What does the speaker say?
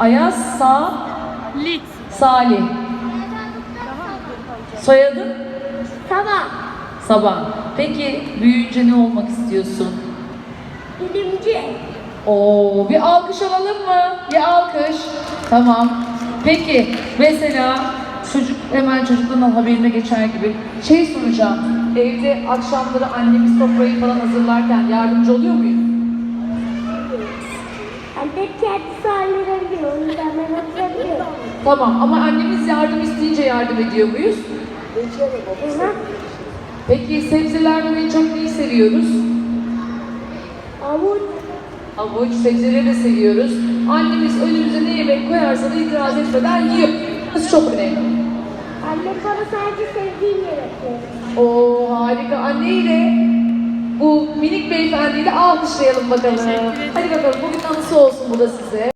Ayaz Sa Li. Salih. Soyadın? Tamam. Sabah. Peki büyüyünce ne olmak istiyorsun? Bilimci. Oo, bir alkış alalım mı? Bir alkış. Tamam. Peki mesela çocuk hemen çocukluğundan haberine geçer gibi şey soracağım. Evde akşamları annemiz sofrayı falan hazırlarken yardımcı oluyor muyuz? Anne kendisi Tamam ama annemiz yardım isteyince yardım ediyor muyuz? Peki sebzelerden en çok neyi seviyoruz? Avuç. Havuç, sebzeleri de seviyoruz. Annemiz önümüze ne yemek koyarsa da itiraz etmeden yiyor. Bu çok önemli. Anne bana sadece sevdiğim yemekleri. Oo harika. Anneyi de bu minik beyefendiyi de alkışlayalım bakalım. Hadi bakalım bugün anısı olsun bu da size.